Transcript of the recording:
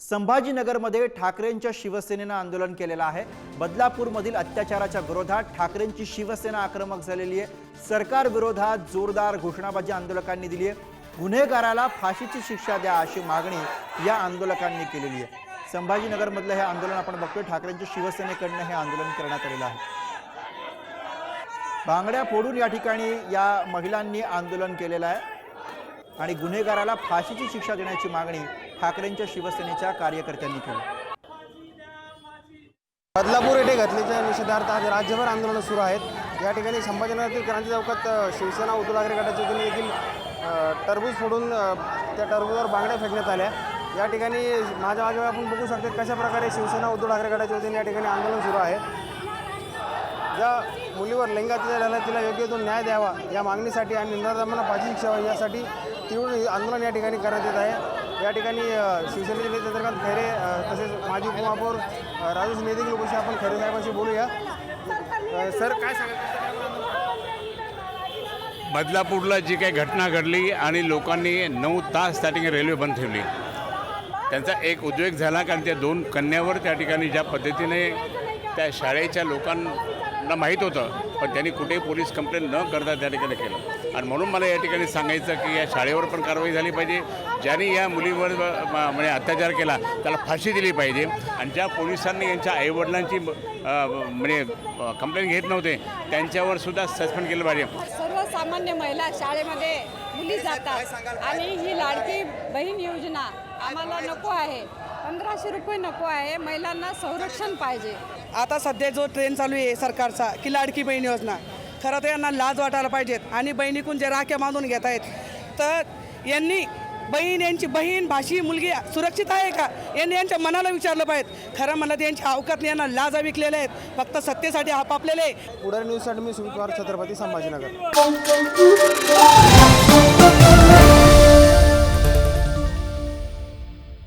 संभाजीनगरमध्ये ठाकरेंच्या शिवसेनेनं आंदोलन केलेलं आहे. बदलापूरमधील अत्याचाराच्या विरोधात ठाकरेंची शिवसेना आक्रमक झालेली आहे. सरकार विरोधात जोरदार घोषणाबाजी आंदोलकांनी दिली आहे. गुन्हेगाराला फाशीची शिक्षा द्या अशी मागणी या आंदोलकांनी केलेली आहे. संभाजीनगरमधलं हे आंदोलन आपण बघतोय. ठाकरेंच्या शिवसेनेकडनं हे आंदोलन करण्यात आलेलं आहे. बांगड्या फोडून या ठिकाणी या महिलांनी आंदोलन केलेलं आहे. आणि गुन्हेगाराला फाशीची शिक्षा देण्याची मागणी ठाकरेंच्या शिवसेनेच्या कार्यकर्त्यांनी केलं. बदलापूर येथे घटनेच्या निषेधार्थ आज राज्यभर आंदोलनं सुरू आहेत. या ठिकाणी संभाजीनगरातील क्रांती चौकात शिवसेना उद्धव ठाकरे गटाच्या वतीने देखील टरबूज फोडून त्या टरबूजवर बांगड्या फेकण्यात आल्या. या ठिकाणी माझ्या मागे आपण बघू शकतो कशा प्रकारे शिवसेना उद्धव ठाकरे गटाच्या वतीने या ठिकाणी आंदोलन सुरू आहे. ज्या मुलीवर लैंगिक झाला तिला योग्य तो न्याय द्यावा या मागणीसाठी आणि निराधारांना फाशी शिक्षा व्हावी यासाठी तीव्र आंदोलन या ठिकाणी करण्यात येत आहे. या ठिकाणी शिवसेनेचे नेते चंद्रकांत खैरे तसेच माजी उपमहापौर राजूस राजू शिंदे देखील उपस्थित आपण खैरे साहेबांशी बोलूया. सर काय सांगाल? बदलापूरला जी काही घटना घडली आणि लोकांनी नऊ तास त्या ठिकाणी रेल्वे बंद ठेवली. त्यांचा एक उद्वेग झाला कारण त्या दोन कन्यावर त्या ठिकाणी ज्या पद्धतीने त्या शाळेच्या लोकांना माहीत होतं पण त्यांनी कुठेही पोलीस कंप्लेंट न करता त्या ठिकाणी केलं. आणि म्हणून मला या ठिकाणी सांगायचं की या शाळेवर पण कारवाई झाली पाहिजे. ज्यांनी या मुलीवर म्हणजे अत्याचार केला त्याला फाशी दिली पाहिजे. आणि ज्या पोलिसांनी यांच्या आईवडिलांची म्हणजे कंप्लेंट घेत नव्हते त्यांच्यावर सुद्धा सस्पेंड केलं पाहिजे. सर्वसामान्य महिला शाळेमध्ये मुली जातात. आणि ही लाडकी बहीण योजना आम्हाला नको आहे. पंधराशे रुपये नको आहे महिलांना संरक्षण पाहिजे. आता सध्या जो ट्रेन चालू आहे सरकारचा की लाडकी बहीण योजना खरं तर यांना लाज वाटायला पाहिजेत आणि बहिणीकून जे राख्या बांधून घेत आहेत तर यांनी बहीण यांची बहीण भाषी मुलगी सुरक्षित आहे का? यांनी यांच्या मनाला विचारलं पाहिजे खरं म्हणलं तर यांच्या अवकात यांना लाजा विकलेले आहेत. फक्त सत्तेसाठी आपापलेले. पुढारी न्यूजसाठी मी सुमित पवार छत्रपती संभाजीनगर.